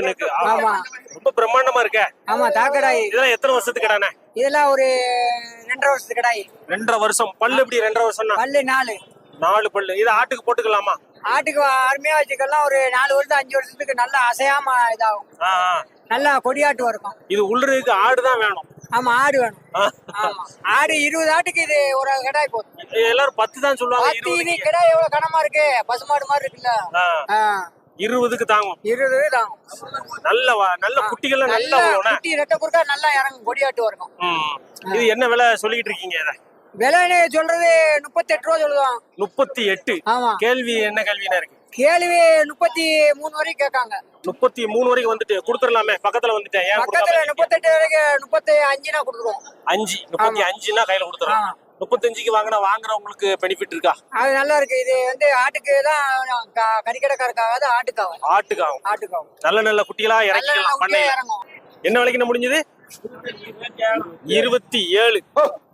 எனக்கு ஆமா. ரொம்ப பிரம்மாண்டமா இருக்க. ஆமா தாக்கடாய். இதெல்லாம் எத்தனை வருஷத்துக்கு கடானே? இதெல்லாம் ஒரு ரெண்டரை வருஷத்துக்கு கடாய். ரெண்டரை வருஷம். பல்லு எப்படி ரெண்டரை வருஷம்னா? பல்லு நாலு. நாலு பல்லு. இது ஆட்டுக்கு போட்டுக்கலாமா? ஆட்டுக்கு அருமையா வச்சுக்கலாம். ஒரு நாலு வருஷம் அஞ்சு வருஷத்துக்கு நல்லா அசையாம இதாகும். நல்லா கொடியாட்டு இருக்கும் இது உள்ளுக்கு ஆடு தான் வேணும். ஆமா ஆடு வேணும். ஆடு இருபது ஆட்டுக்கு இது ஒரு கடாய் போதும். எல்லாரும் பத்து தான் சொல்லுவாங்க பத்து இது. கிடாய் எவ்வளவு கனமா இருக்கு? பசுமாடு மாதிரி இருக்குல்ல? இருபதுக்கு தாங்கும். இருபது தான் நல்ல நல்ல குட்டிகள்லாம் நல்லா வரும் குட்டி ரெட்டை குறுக்கா நல்லா இறங்கும் கொடியாட்டு இருக்கும் ம். இது என்ன விலை சொல்லிட்டு இருக்கீங்க இத? விலைன்னு சொல்றது முப்பத்தெட்டு ரூபா சொல்லுவான் முப்பத்தி எட்டு? ஆமா. கேள்வி என்ன கேள்வினா இருக்கு? கேள்வி முப்பத்தி மூணு வரைக்கும் கேட்காங்க. முப்பத்தி மூணு வரைக்கும் வந்துட்டு கொடுத்துடலாமே பக்கத்துல வந்துட்டேன் பக்கத்துல? முப்பத்தெட்டு வரைக்கும் முப்பத்தி அஞ்சுனா கொடுத்துருவோம். அஞ்சு முப்பத்தி அஞ்சுனா கையில கொடுத்துறோம் ஆமா. முப்பத்தஞ்சுக்கு வாங்கினா வாங்குறவங்களுக்கு பெனிஃபிட் இருக்கா? அது நல்லா இருக்கு. இது வந்து ஆட்டுக்கு தான் க- கறிக்கடைக்காரக்காவது ஆட்டுக்காவும். ஆட்டுக்காகும் ஆட்டுக்காவும். நல்ல நல்ல குட்டிகளா நல்ல நல்ல இறக்கிக்கலாம் குட்டியா பண்ணையில இறங்கும். என்ன விலைக்கு முடிஞ்சது? இருபத்தி ஏழு.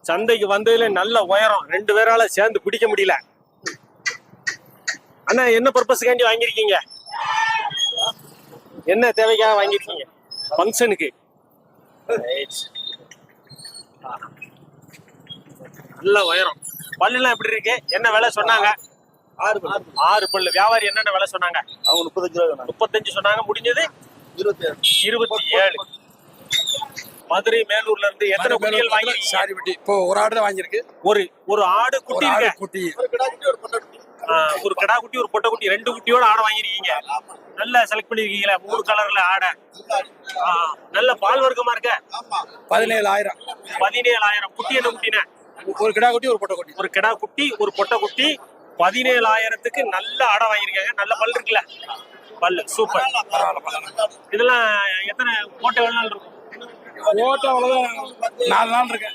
சந்தைக்கு வந்ததுல நல்ல உயரம். ரெண்டு பேரால சேர்ந்து பிடிக்க முடியல. அண்ணா என்ன பர்பஸ்க்காண்டி வாங்கியிருக்கீங்க? என்ன தேவைக்காக வாங்கியிருக்கீங்க? ஃபங்க்ஷனுக்கு நல்ல உயரம். பல்லுலாம் எப்படி இருக்கு? என்ன விலை சொன்னாங்க? ஆறு ஆறு பல்லு. வியாபாரி என்னென்ன விலை சொன்னாங்க? அவங்க முப்பத்தஞ்சு ரூபா முப்பத்தஞ்சு சொன்னாங்க. முடிஞ்சது? இருபத்தி ஏழு இருபத்தி ஏழு மதுரை மேலூர்ல இருந்து எத்தனை குட்டிகள் வாங்கிருக்கீங்க சாரி குட்டி இப்போ ஒரு ஆடு தான் வாங்கியிருக்கு. ஒரு ஒரு ஆடு குட்டி இருக்க. குட்டி. ஒரு கடா குட்டி ஒரு பொட்டை குட்டி. ரெண்டு குட்டியோட ஆடை வாங்கிருக்கீங்க நல்லா செலக்ட் பண்ணிருக்கீங்களா மூணு கலர்ல ஆடை. நல்ல பால் வர்க்கமா இருக்க? பதினேழாயிரம். பதினேழாயிரம். குட்டி என்ன குட்டின ஒரு கிடா குட்டி ஒரு பொட்டை குட்டி. ஒரு கிடா குட்டி ஒரு பொட்டை குட்டி. பதினேழாயிரத்துக்கு நல்ல ஆடை வாங்கியிருக்காங்க. நல்ல பல் இருக்குல்ல? பல்லு சூப்பர். இதெல்லாம் எத்தனை போட்ட எவ்வளவு நாள் இருக்கும்? ஓட்டம் அவ்வளவுதான். நாலு நாள் இருக்கு.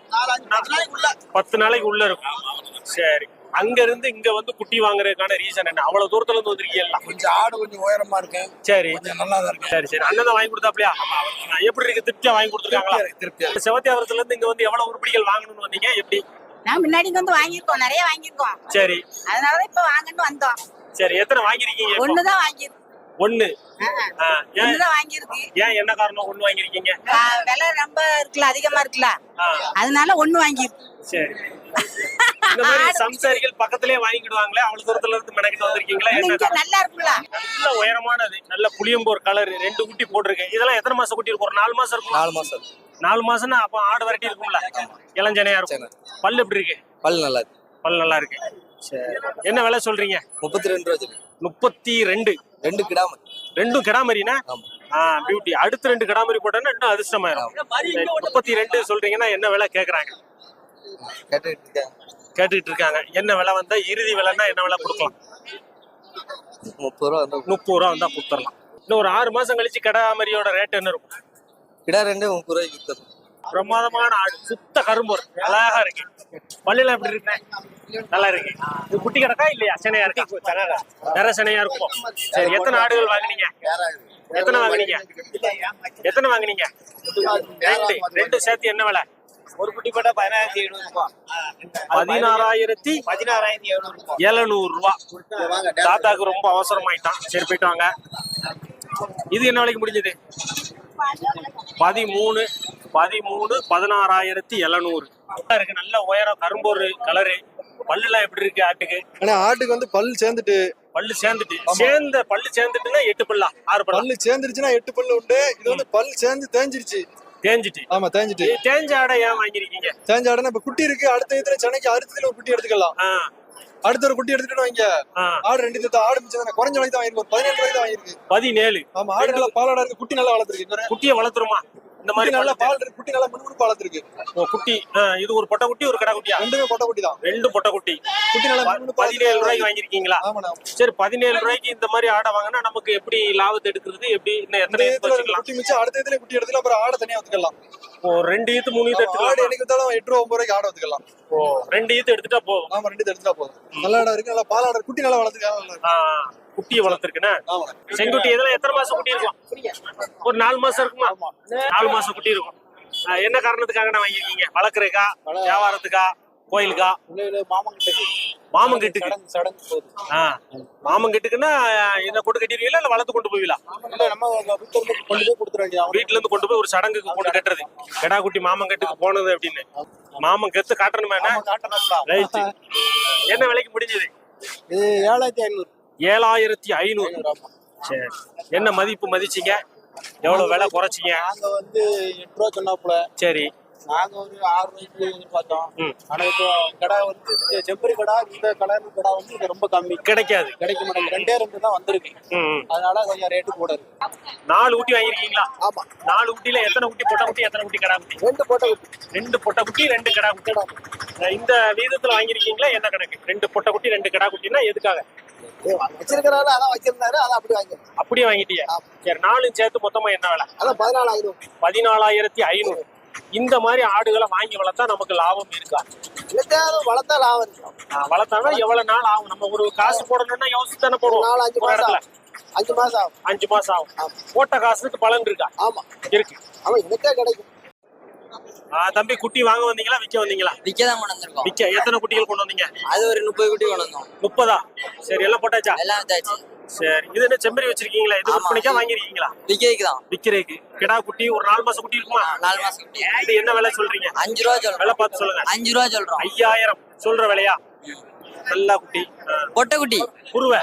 பத்து நாளைக்கு உள்ள இருக்கும். சரி. அங்க இருந்து இங்க வந்து குட்டி வாங்குறதுக்கான ரீசன் என்ன? அவ்வளவு தூரத்துல இருந்து வந்திருக்கீங்களா கொஞ்சம் ஆடு கொஞ்சம் உயரமா இருக்கு. சரி. கொஞ்சம் நல்லா தான் இருக்கு. சரி சரி. அண்ணன் தான் வாங்கி கொடுத்தாப்லையா? எப்படி இருக்கு? திருப்தியா வாங்கி கொடுத்துருக்காங்களா? திருப்தியா. செவத்தியாவரத்துல இருந்து இங்க வந்து எவ்வளவு உருப்படிகள் வாங்கணும்னு வந்தீங்க? எப்படி? நான் முன்னாடி இங்க வந்து வாங்கியிருக்கோம். நிறைய வாங்கியிருக்கோம். சரி. அதனாலதான் இப்ப வாங்கன்னு வந்தோம். சரி எத்தனை வாங்கிருக்கீங்க? ஒண்ணுதான் வாங்கியிருக்கு ஒண்ணு. ஆ, ஏன்? என்ன காரணம் ஒண்ணு வாங்கிருக்கீங்க விலை ரொம்ப இருக்குல்ல அதிகமா இருக்குல்ல. அதனால ஒண்ணு வாங்கியிருக்கு சரி. இந்த மாதிரி சம்சாரிகள் பக்கத்திலே வாங்கிடுவாங்களே அவ்வளவு தூரத்துல இருந்து மெனக்கிட்டு வந்திருக்கீங்களா? நல்லா நல்ல உயரமானது நல்ல புளியம்போர் கலர் ரெண்டு குட்டி போட்டிருக்கேன். இதெல்லாம் எத்தனை மாசம் குட்டி இருக்கும்? ஒரு நாலு மாசம் இருக்கும்? நாலு மாசம் நாலு மாசம்னா அப்ப ஆடு வரட்டி இருக்கும்ல? இளஞ்சனையா இருக்கும். பல்லு எப்படி இருக்கு? பல் நல்லா இருக்கு. பல் நல்லா இருக்கு. சரி. என்ன விலை சொல்றீங்க? முப்பத்தி ரெண்டு ரூபா முப்பத்தி ரெண்டு ரெண்டு கிடாம ரெண்டும் கிடாமரினா? பியூட்டி அடுத்து ரெண்டு கிடாமரி போட்டோன்னா இன்னும் அதிர்ஷ்டமாயிரும். முப்பத்தி ரெண்டு சொல்றீங்கன்னா என்ன விலை கேக்குறாங்க? கேட்டுக்கிட்டு இருக்காங்க என்ன விலை வந்தா இறுதி விலைன்னா என்ன விலை கொடுக்கலாம்? முப்பது ரூபா வந்து முப்பது ரூபா வந்தா கொடுத்துடலாம். இன்னும் ஒரு ஆறு மாசம் கழிச்சு கிடாமரியோட ரேட் என்ன இருக்கும்? கிடா ரெண்டு முப்பது ரூபாய்க்கு வித்தது பிரமாதமான ஆடு சுத்த கரும்பொரு அழகா இருக்கு. பள்ளியில எப்படி இருக்கு? நல்லா இருக்கு. இது குட்டி கிடக்கா இல்லையா? சென்னையா இருக்கா? வேற சென்னையா இருக்கும்? சரி எத்தனை ஆடுகள் வாங்குனீங்க? எத்தனை வாங்குனீங்க? எத்தனை வாங்குனீங்க? ரெண்டு. ரெண்டு சேர்த்து என்ன விலை? ஒரு குட்டி போட்டா பதினாயிரத்தி எழுநூறு ரூபாய் பதினாறாயிரத்தி பதினாறாயிரத்தி எழுநூறு ரூபாய் எழுநூறு ரூபா. தாத்தாக்கு ரொம்ப அவசரமாயிட்டான். சரி போயிட்டு வாங்க. இது என்ன விலைக்கு முடிஞ்சது? பதிமூணு பதிமூணு பதினாறாயிரத்தி எழுநூறு. இருக்கு நல்ல உயரம் கரும்பொரு கலரு. பல்லுலாம் எப்படி இருக்கு ஆட்டுக்கு? ஆனா ஆட்டுக்கு வந்து பல் சேர்ந்துட்டு பல்லு சேர்ந்துட்டு. சேர்ந்த பல்லு சேர்ந்துட்டுன்னா எட்டு பல்லா ஆறு பல்லா. பல்லு சேர்ந்துருச்சுன்னா எட்டு பல்லு உண்டு. இது வந்து பல் சேர்ந்து தேஞ்சிருச்சு. தேஞ்சிட்டு. ஆமா தேஞ்சிட்டு. தேஞ்ச ஆடை ஏன் வாங்கிருக்கீங்க தேஞ்ச ஆடுனா இப்ப குட்டி இருக்கு அடுத்த இதுல சென்னைக்கு அடுத்ததுல ஒரு குட்டி எடுத்துக்கலாம். அடுத்த ஒரு குட்டி எடுத்துட்டு வாங்க. ஆடு ரெண்டு இது ஆடு மிச்சம் குறைஞ்ச விலைக்கு தான் வாங்கிருக்கு பதினேழு ரூபாய்க்கு தான் வாங்கிருக்கு பதினேழு. ஆமா ஆடு நல்லா பாலாடா இருக்கு குட்டி நல்லா வளர்த்துருக்கு. குட்டியை வளர்த்துருமா? இந்த மாதிரி நல்லா பால் இருக்கு குட்டி நல்லா முன்முடிப்பு வளர்த்துருக்கு. ஓ, குட்டி. இது ஒரு பொட்டை குட்டி ஒரு கடை குட்டியா? ரெண்டுமே பொட்டை குட்டி தான். ரெண்டு பொட்டை குட்டி. குட்டி நல்லா பதினேழு ரூபாய்க்கு வாங்கிருக்கீங்களா ஆமாண்ணா சரி பதினேழு ரூபாய்க்கு இந்த மாதிரி ஆடை வாங்கினா நமக்கு எப்படி லாபத்தை எடுக்கிறது? எப்படி இன்னும் எத்தனை வச்சுக்கலாம்? குட்டி மிச்சம் அடுத்த இதுல குட்டி எடுத்துக்கலாம் அப்புறம் ஆடை தனியா ஒத்துக்கலாம் ஓ ரெண்டு ஈத்து மூணு ஈத்து ஆடு எடுத்துக்கலாம் எனக்கு வித்தாலும் எட்டு ரூபா ஒன்பது ரூபாய்க்கு ஆடை ஒத்துக்கலாம் ஓ ரெண்டு ஈத்து எடுத்துட்டா போதும். ஆமா ரெண்டு எடுத்துட்டா போதும். நல்ல ஆடா இருக்கு நல்லா பாலாடா குட்டி நல்லா வளர்த்துக்கலாம் நல்லா இருக்கு. ஆ, குட்டியை வளர்த்துருக்குண்ணே செங்குட்டி இதெல்லாம் எத்தனை மாசம் குட்டி இருக்கும்? ஒரு நாலு மாசம் இருக்குமா? நாலு மாசம் குட்டி இருக்கும். ஆ, என்ன காரணத்துக்காக நான் வாங்கியிருக்கீங்க? வளர்க்குறதுக்கா வியாபாரத்துக்கா கோயிலுக்கா? மாமன் கிட்ட மாமங்கட்டுக்கு ஆ. மாமங்கட்டுக்குன்னா என்ன கொண்டு கட்டிடுவீங்களா இல்ல வளர்த்து கொண்டு போவீங்களா? வீட்டுல இருந்து கொண்டு போய் ஒரு சடங்குக்கு கொண்டு கட்டுறது. கெடா குட்டி மாமங்கட்டுக்கு போனது அப்படின்னு. மாமன் கெத்து காட்டணுமா ரைட் என்ன விலைக்கு முடிஞ்சது? இது ஏழாயிரத்தி ஐநூறு. ஏழாயிரத்தி ஐநூறு. சரி. என்ன மதிப்பு மதிச்சீங்க? எவ்வளவு விலை குறைச்சிங்க? நாங்க வந்து எட்டு ரூபா சொன்னாப்புல சரி. நாங்க ஒரு ஆறு ரூபாய்க்கு எதிர்பார்த்தோம். ஆனா இப்போ கடை வந்து இந்த செம்பரி கடை இந்த கலர் கடை வந்து இது ரொம்ப கம்மி. கிடைக்காது. கிடைக்க மாட்டேங்குது. ரெண்டே ரெண்டு தான் வந்திருக்கு. அதனால கொஞ்சம் ரேட்டு கூட இருக்கு. நாலு குட்டி வாங்கிருக்கீங்களா? ஆமா. நாலு குட்டியில எத்தனை குட்டி பொட்டை குட்டி எத்தனை குட்டி கடா குட்டி ரெண்டு போட்ட ரெண்டு பொட்டை குட்டி ரெண்டு கடா குட்டி இந்த வீதத்துல வாங்கிருக்கீங்களா? என்ன கணக்கு? ரெண்டு பொட்டை குட்டி ரெண்டு கடா குட்டினா எதுக்காக? வச்சிருக்கிறாரு அதான் வச்சிருந்தாரு அதான் அப்படி வாங்கி அப்படியே வாங்கிட்டீங்க. சரி நாலும் சேர்த்து மொத்தமா என்ன விலை? அதான் பதினாலாயிரம். பதினாலாயிரத்தி ஐநூறு. இந்த மாதிரி ஆடுகளை வாங்கி வளர்த்தா நமக்கு லாபம் இருக்கா? வளர்த்தா லாபம் இருக்கும் வளர்த்தானா எவ்வளவு நாள் ஆகும்? நம்ம ஒரு காசு போடணும்னா யோசிச்சு தானே போடுவோம். நாலு அஞ்சு இடத்துல. ஆகும். அஞ்சு மாசம் ஆகும். அஞ்சு மாசம் ஆகும். போட்ட காசுக்கு பலன் இருக்கா? ஆமா. இருக்கு. அவன் எனக்கே கிடைக்கும். ஆஹ் தம்பி குட்டி வாங்க வந்தீங்களா? விற்க வந்தீங்களா? விற்க தான் கொண்டு வந்திருக்கோம். விற்க எத்தனை குட்டிகள் கொண்டு வந்தீங்க? அது ஒரு முப்பது குட்டி கொண்டு வந்தோம். முப்பதா? சரி எல்லாம் போட்டாச்சா? எல்லாம் சரி. இது என்ன செம்பரி வச்சிருக்கீங்களா? இது ஆமா. விற்பனைக்கா வாங்கிருக்கீங்களா விற்கிறதுக்கு தான் விக்கிறதுக்கு. கிடா குட்டி ஒரு நாலு மாசம் குட்டி இருக்குமா? நாலு மாசம் குட்டி. இது என்ன விலை சொல்றீங்க? அஞ்சு ரூபா விலை சொல்றோம் பார்த்து சொல்லுங்க. அஞ்சு ரூபா சொல்றோம். ஐயாயிரம். சொல்ற விலையா? நல்ல குட்டி. பொட்டை குட்டி குருவை.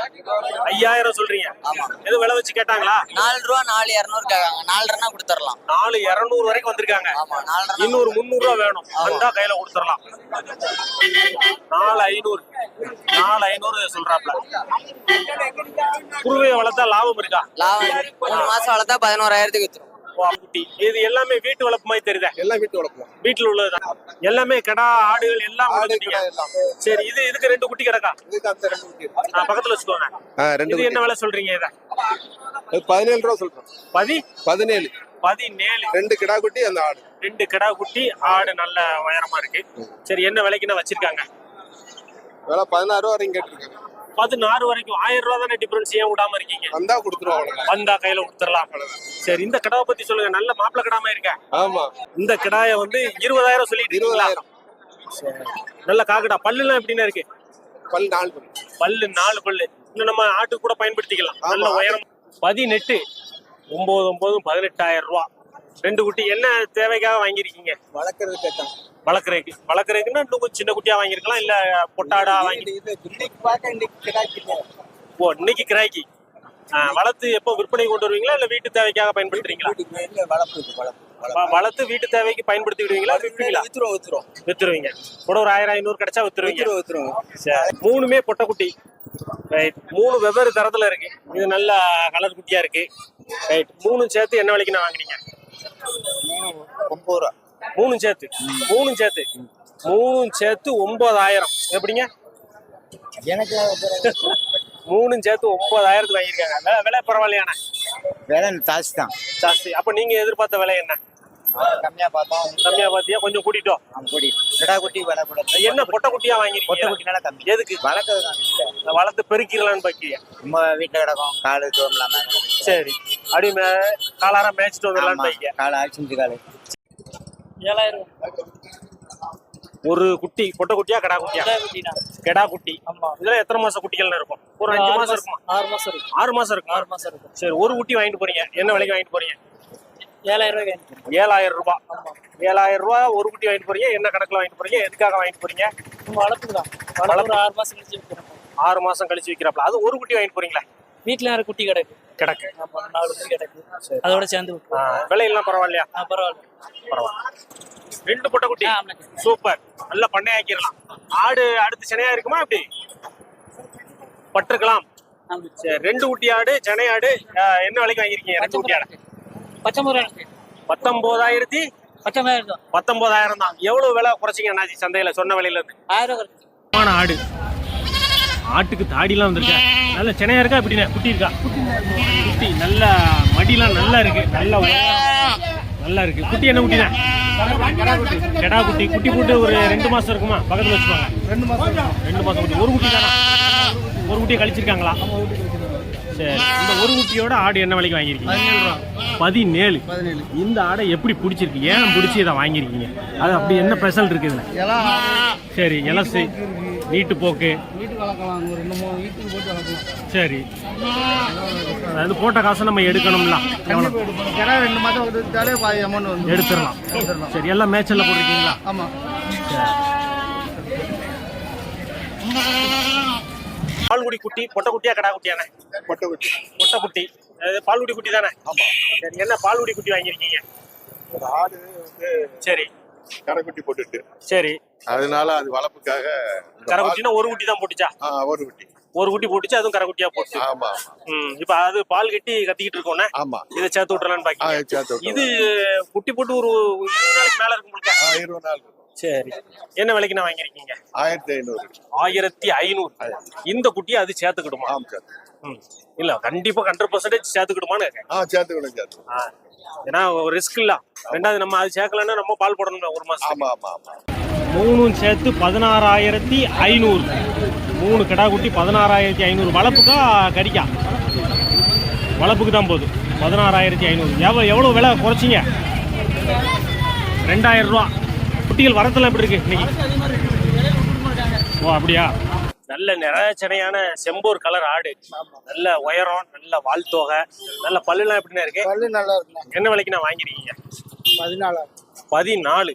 ஐயாயிரம் சொல்றீங்க. ஆமா. எது விலை வச்சு கேட்டாங்களா? நாலு ரூபா நாலு இரநூறு கேட்காங்க. நாலரைனா கொடுத்துடலாம் நாலு இருநூறு வரைக்கும் வந்திருக்காங்க. இன்னொரு முந்நூறு ரூபா வேணும். வந்தா கையில கொடுத்துடலாம் நாலு ஐநூறு. நாலு ஐநூறு சொல்றாப்ல. குருவையை வளர்த்தா லாபம் இருக்கா? லாபம். மூணு மாசம் வளர்த்தா பதினோராயிரத்துக்கு வித்துரும். குட்டி இது எல்லாமே வீட்டு வளர்ப்பு மாதிரி தெரியுதா? எல்லாம் வீட்டு வளர்ப்போம் வீட்டுல உள்ளதுதான். எல்லாமே கடா ஆடுகள் எல்லாம் சரி இது இதுக்கு ரெண்டு குட்டி கிடக்கா? பக்கத்துல வச்சுக்கோங்க. ரெண்டு என்ன விலை சொல்றீங்க இத? இது பதினேழு ரூபா சொல்றோம். பதி? பதினேழு. பதினேழு. ரெண்டு கிடா குட்டி அந்த ஆடு. ரெண்டு கிடா குட்டி ஆடு நல்ல உயரமா இருக்கு. சரி என்ன விலைக்குன்னு வச்சிருக்காங்க? விலை பதினாறு ரூபா வரைக்கும் கேட்டிருக்காங்க. பதினாறு வரைக்கும் ஆயிரம் ரூபா தானே டிஃபரன்ஸ் ஏன் விடாம இருக்கீங்க? வந்தா கொடுத்துருவோம் வந்தா கையில கொடுத்துடலாம். சரி இந்த கிடாவை பத்தி சொல்லுங்க. நல்ல மாப்பிள கிடாம இருக்க? ஆமா. இந்த கிடாய வந்து இருபதாயிரம் சொல்லிட்டு? இருபதாயிரம். நல்ல காக்கடா பல்லுலாம் எப்படின்னா இருக்கு? பல் நாலு பல். பல்லு நாலு பல்லு. இன்னும் நம்ம ஆட்டுக்கு கூட பயன்படுத்திக்கலாம். நல்ல. உயரம். பதினெட்டு. ஒன்பது ஒன்பது பதினெட்டாயிரம் ரூபா. ரெண்டு குட்டி என்ன தேவைக்காக வாங்கியிருக்கீங்க? வளர்க்கறது கேட்டாங்க வளர்க்குறதுக்கு வளர்க்குறதுக்குன்னா இன்னும் சின்ன குட்டியா வாங்கியிருக்கலாம் இல்ல பொட்டாடா வாங்கி ஓ இன்னைக்கு கிராக்கி. ஆ, வளர்த்து எப்போ விற்பனை கொண்டு வருவீங்களா இல்ல வீட்டு தேவைக்காக பயன்படுத்துறீங்களா? வளர்த்து வீட்டு தேவைக்கு பயன்படுத்தி விடுவீங்களா விற்பீங்களா வித்துருவோம் வித்துருவோம். வித்துருவீங்க. கூட ஒரு ஆயிரம் ஐநூறு கிடைச்சா வித்துருவீங்க. சரி. மூணுமே பொட்டைக்குட்டி. ரைட் மூணு வெவ்வேறு தரத்துல இருக்கு. இது நல்ல கலர் குட்டியா இருக்கு. ரைட் மூணு சேர்த்து என்ன விலைக்கு நான் வாங்குனீங்க ஒன்பது ரூபா. மூணு சேர்த்து மூணு சேர்த்து. மூணு சேர்த்து ஒன்பதாயிரம். எப்படிங்க எனக்கு மூணு சேர்த்து ஒன்பதாயிரத்துக்கு வாங்கியிருக்காங்க. விலை விலை பரவாயில்லையாண்ணே வேலை ஜாஸ்தி தான். ஜாஸ்தி. அப்ப நீங்க எதிர்பார்த்த விலை என்ன? கம்மியா பார்த்தோம். கம்மியா பாத்தியா கொஞ்சம் கூட்டிட்டோம் குடி கிடா குட்டி வள கூட என்ன பொட்டை குட்டியா கொட்டை வாங்கிருக்கீங்க குட்டினால கம்மி. எதுக்கு? வளர்க்கறது வளர்த்து பெருக்கிடலான்னு பாக்கிய. நம்ம வீட்டுல கிடக்கும். காலு தோம் இல்லாம சரி. அப்படி மே காலாரம் மேய்ச்சிட்டு வந்துடலான்னு பாக்கிய. காலை அடிச்சு காலு. ஏழாயிரம். ஒரு குட்டி பொட்டை குட்டியா கடா குட்டியா? கெடா குட்டி. இதுல எத்தனை மாசம் குட்டிகள் இருக்கும்? ஒரு அஞ்சு மாசம் இருக்குமா? ஆறு மாசம் இருக்கும். ஆறு மாசம் இருக்கும். ஆறு மாசம் இருக்கும். சரி ஒரு குட்டி வாங்கிட்டு போறீங்க. என்ன விலைக்கு வாங்கிட்டு போறீங்க? ஏழாயிரம் ரூபாய்க்கு ஏழாயிரம் ரூபாய் ஏழாயிரம் ரூபாய் ஒரு குட்டி வாங்கிட்டு போறீங்க. என்ன கணக்குல வாங்கிட்டு போறீங்க? எதுக்காக வாங்கிட்டு போறீங்க? வளர்ப்பு தான். வளர்ப்பு. ஆறு மாசம் கழிச்சு ஆறு மாசம் கழிச்சு விற்கிறாப்ல அது ஒரு குட்டி வாங்கிட்டு போறீங்களா? வீட்டுல யாரும் குட்டி கிடக்கு. கிடக்கு. ஆமா நாலு குட்டி கிடக்கு. அதோட சேர்ந்து விலையெல்லாம் பரவாயில்லையா? பரவாயில்ல. பரவாயில்ல. ரெண்டு பொட்டை குட்டி. சூப்பர். நல்ல பண்ணை ஆக்கிடலாம் ஆடு அடுத்து சென்னையா இருக்குமா அப்படி பட்டிருக்கலாம். ரெண்டு குட்டி ஆடு சென்னை ஆடு என்ன விலைக்கு வாங்கியிருக்கீங்க ரெண்டு குட்டி ஆடு? பச்சைமுறை பத்தொன்பதாயிரத்தி தான் பத்தொன்பதாயிரம் தான். எவ்வளவு விலை குறைச்சிங்க அண்ணாச்சி சந்தையில? சொன்ன விலையில இருந்து. ஆயிரம் ஆடு. ஆட்டுக்கு தாடிலாம் வந்திருக்கேன் நல்ல சென்னையா இருக்கா? இப்படிண்ணே குட்டி இருக்கா? குட்டி நல்ல மடிலாம் நல்லா இருக்கு. நல்ல. நல்லா இருக்கு. குட்டி என்ன குட்டிண்ணே? கெடா குட்டி. குட்டி போட்டு ஒரு ரெண்டு மாசம் இருக்குமா? பக்கத்துல வச்சுக்கோங்க ரெண்டு மாசம் ரெண்டு மாசம் குட்டி. ஒரு குட்டி தானா? ஒரு குட்டியை கழிச்சிருக்காங்களா? சரி. இந்த ஒரு குட்டியோட ஆடு என்ன விலைக்கு வாங்கியிருக்கீங்க? பதினேழு இந்த ஆடை எப்படி பிடிச்சிருக்கு? ஏன் பிடிச்சி இதை வாங்கியிருக்கீங்க? அது அப்படி என்ன ஸ்பெஷல் இருக்கு இதுல சரி எலசு நீட்டு போக்கு. வீட்டுக்கு வளர்க்கலாம் ஒரு ரெண்டு மூணு வீட்டுக்கு போட்டு வளர்க்கலாம் சரி. அது போட்ட காசை நம்ம எடுக்கணும்ல. கண்டிப்பாக எடுப்போம். கிடா ரெண்டு மாதம் வந்துட்டாலே பாதி அமௌண்ட் வந்து எடுத்துடலாம். சரி எல்லாம் மேட்ச்ல போட்டிருக்கீங்களா? ஆமாம் பால்குடி குட்டி பொட்டை குட்டியா கடா குட்டியானே பொட்டை குட்டி. பொட்டை குட்டி. அது பால்குடி குட்டி தானே? சரி என்ன பால்குடி குட்டி வாங்கியிருக்கீங்க? ஒரு ஆடு வந்து சரி. கரைக்குட்டி போட்டுட்டு. சரி. அதனால அது வளர்ப்புக்காக இந்த கரை பால்- குட்டினா ஒரு குட்டி தான் போட்டுச்சா? ஒரு குட்டி. ஒரு குட்டி போட்டுச்சு அதுவும் கரை குட்டியா போட்டு ஆமா. ம் இப்ப அது பால் கட்டி கத்திக்கிட்டு இருக்கோன்னே ஆமா. இதை சேர்த்து விட்டுறலான்னு ஆ, பாக்கி. இது குட்டி போட்டு ஒரு இருபது நாளைக்கு மேல இருக்கும் இருபது நாள். சரி. என்ன விலைக்கு நான் வாங்கியிருக்கீங்க? ஆயிரத்தி ஐநூறு. ஆயிரத்தி ஐநூறு. இந்த குட்டியை அது சேர்த்துக்கிடுமா. இல்ல கண்டிப்பா ஹண்ட்ரட் பர்சன்டேஜ் சேர்த்துக்கிடுமான்னு சேர்த்துக்கணும் சேர்த்து. ஏன்னா ஒரு ரிஸ்க் இல்ல. ரெண்டாவது நம்ம அது சேர்க்கலன்னா நம்ம பால் போடணும் ஒரு மாசம் ஆமா ஆமா ஆமா. மூணும் சேர்த்து பதினாறாயிரத்தி ஐநூறு. மூணு கிடா குட்டி பதினாறாயிரத்தி ஐநூறு. வளர்ப்புக்கா கறிக்கா வளர்ப்புக்கு தான் போகுது. பதினாறாயிரத்தி ஐநூறு. எவ்வளோ எவ்வளோ விலை குறைச்சிங்க? ரெண்டாயிரம் ரூபா. குட்டிகள் வரத்துல எப்படி இருக்கு இன்னைக்கு? ஓ அப்படியா? நல்ல நிறச்சனையான செம்போர் கலர் ஆடு. நல்ல உயரம் நல்ல வால் தொகை நல்ல பல்லுலாம் எப்படிண்ணா இருக்கு? பல்லு நல்லா இருக்கும் என்ன விலைக்கு நான் வாங்கிருக்கீங்க? பதினாலு.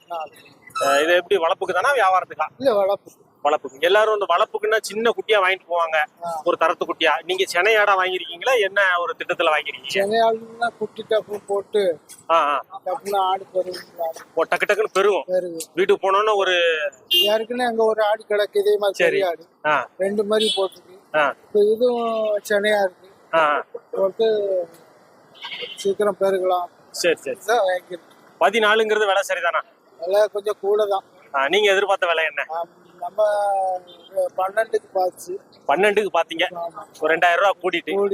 அஹ் இது எப்படி வளர்ப்புக்கு தானா வியாபாரத்துக்கா? இல்லை வளர்ப்பு வளர்ப்புக்கு எல்லாரும் இந்த வளர்ப்புக்குன்னா சின்ன குட்டியா வாங்கிட்டு போவாங்க. ஒரு தரத்து குட்டியா. நீங்க சென்னையாடா வாங்கிருக்கீங்களா என்ன ஒரு திட்டத்துல வாங்கிருக்கீங்க சென்னையாளுன்னா குட்டி டப்பு போட்டு ஆடு பெருங்களா ஓ, டக்கு டக்குன்னு பெருகும். பெருகு. வீட்டுக்கு போனோன்னா ஒரு ஏற்கனவே அங்கே ஒரு ஆடு கிடக்கு. இதே மாதிரி சரி. ஆடு. ரெண்டு மாதிரி போட்டிருக்கு. இப்போ இதுவும் சென்னையா இருக்கு. போட்டு சீக்கிரம் பெருகலாம். சரி சரி. பதினாலுங்கிறது விலை சரிதானா? விலை கொஞ்சம் கூட தான் நீங்க எதிர்பார்த்த விலை என்ன? நம்ம பன்னெண்டுக்கு பார்த்து பன்னெண்டுக்கு பாத்தீங்க. ஒரு ரெண்டாயிரம் ரூபா கூட்டிட்டு கூடி